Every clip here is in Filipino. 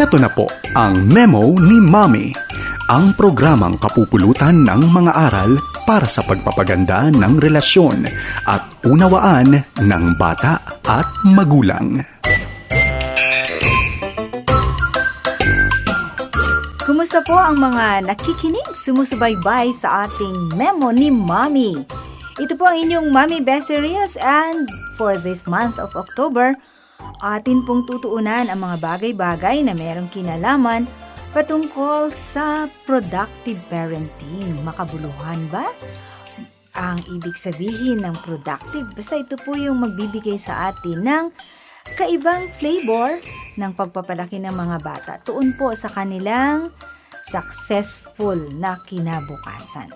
Heto na po ang memo ni Mommy. Ang programang kapupulutan ng mga aral para sa pagpapaganda ng relasyon at unawaan ng bata at magulang. Kumusta po ang mga nakikinig, sumusubaybay sa ating memo ni Mommy? Ito po ang inyong Mommy Beserias and for this month of October, atin pong tutuunan ang mga bagay-bagay na merong kinalaman patungkol sa productive parenting. Makabuluhan ba? Ang ibig sabihin ng productive, basta ito po yung magbibigay sa atin ng kaibang flavor ng pagpapalaki ng mga bata tuon po sa kanilang successful na kinabukasan.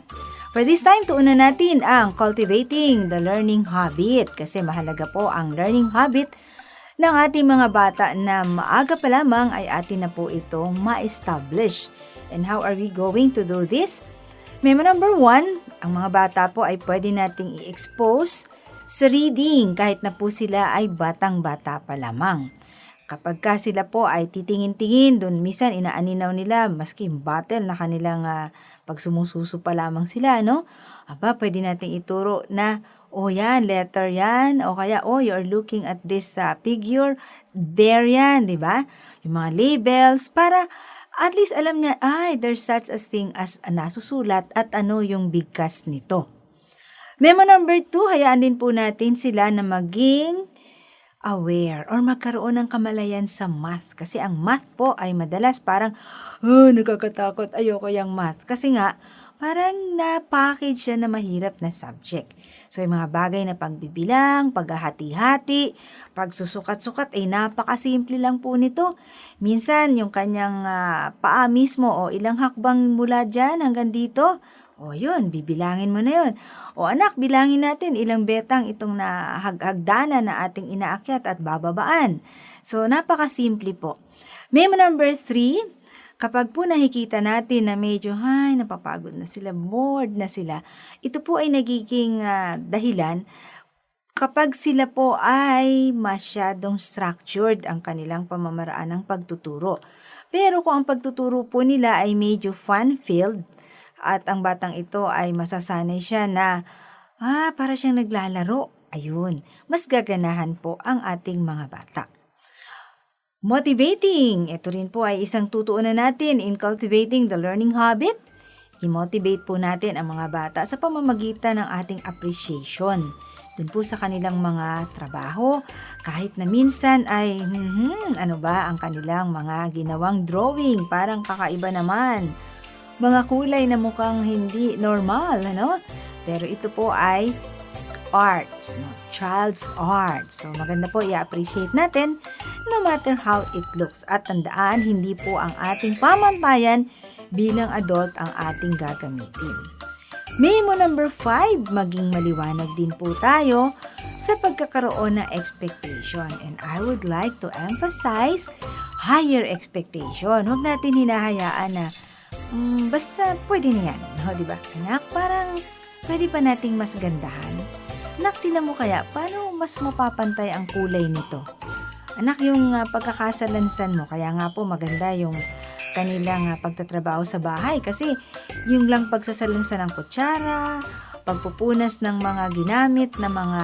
For this time, tuunan natin ang cultivating the learning habit kasi mahalaga po ang learning habit ng ating mga bata na maaga pa lamang ay atin na po itong ma-establish. And how are we going to do this? Memo number one, ang mga bata po ay pwede nating i-expose sa reading kahit na po sila ay batang-bata pa lamang. Kapag ka sila po ay titingin-tingin, doon minsan inaaninaw nila, maski battle na kanilang uh, pag sumususo pa lamang sila, no? Aba, pwede nating ituro na, oh yan, letter yan, o kaya, oh, you're looking at this uh, figure, there yan, di ba? Yung mga labels, para at least alam niya, ay, there's such a thing as uh, nasusulat at ano yung bigkas nito. Memo number two, hayaan din po natin sila na maging aware or magkaroon ng kamalayan sa math. Kasi ang math po ay madalas parang, oh, nakakatakot, ayoko yung math. Kasi nga, parang na-package siya na mahirap na subject. So, yung mga bagay na pagbibilang, paghahati-hati, pagsusukat-sukat, ay napakasimple lang po nito. Minsan, yung kanyang uh, paa mismo o ilang hakbang mula dyan hanggang dito, o yun, bibilangin mo na yun. O anak, bilangin natin ilang betang itong nahagdana na ating inaakyat at bababaan. So, napakasimple po. Memo number three, kapag po nakikita natin na medyo, hay, napapagod na sila, bored na sila, ito po ay nagiging uh, dahilan kapag sila po ay masyadong structured ang kanilang pamamaraan ng pagtuturo. Pero kung ang pagtuturo po nila ay medyo fun-filled, at ang batang ito ay masasanay siya na, ah, para siyang naglalaro. Ayun, mas gaganahan po ang ating mga bata. Motivating! Ito rin po ay isang tutuunan natin in cultivating the learning habit. I-motivate po natin ang mga bata sa pamamagitan ng ating appreciation. Dun po sa kanilang mga trabaho, kahit na minsan ay, hmm, ano ba ang kanilang mga ginawang drawing, parang kakaiba naman mga kulay na mukhang hindi normal, ano? Pero ito po ay arts, no? child's art. So maganda po i-appreciate natin no matter how it looks. At tandaan, hindi po ang ating pamantayan bilang adult ang ating gagamitin. Memo number 5, maging maliwanag din po tayo sa pagkakaroon ng expectation. And I would like to emphasize higher expectation. Huwag natin hinahayaan na Mm, basta pwede na yan, no, di ba? Anak, parang pwede pa nating mas gandahan. Anak, tinan mo kaya, paano mas mapapantay ang kulay nito? Anak, yung uh, pagkakasalansan mo, kaya nga po maganda yung kanilang uh, pagtatrabaho sa bahay kasi yung lang pagsasalansan ng kutsara, pagpupunas ng mga ginamit na mga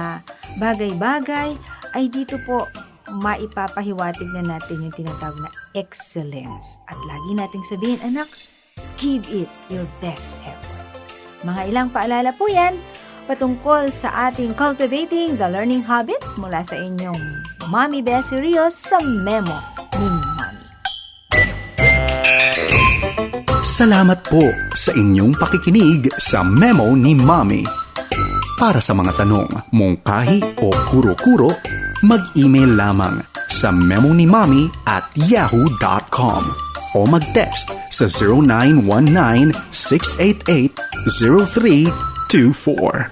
bagay-bagay, ay dito po maipapahiwatig na natin yung tinatawag na excellence. At lagi nating sabihin, anak, give it your best effort. Mga ilang paalala po yan patungkol sa ating cultivating the learning habit mula sa inyong Mommy Bessie Rios sa Memo ni Mommy. Salamat po sa inyong pakikinig sa Memo ni Mommy. Para sa mga tanong, mungkahi o kuro-kuro, mag-email lamang sa memonimami at yahoo.com o mag-text sa 0919 two, four.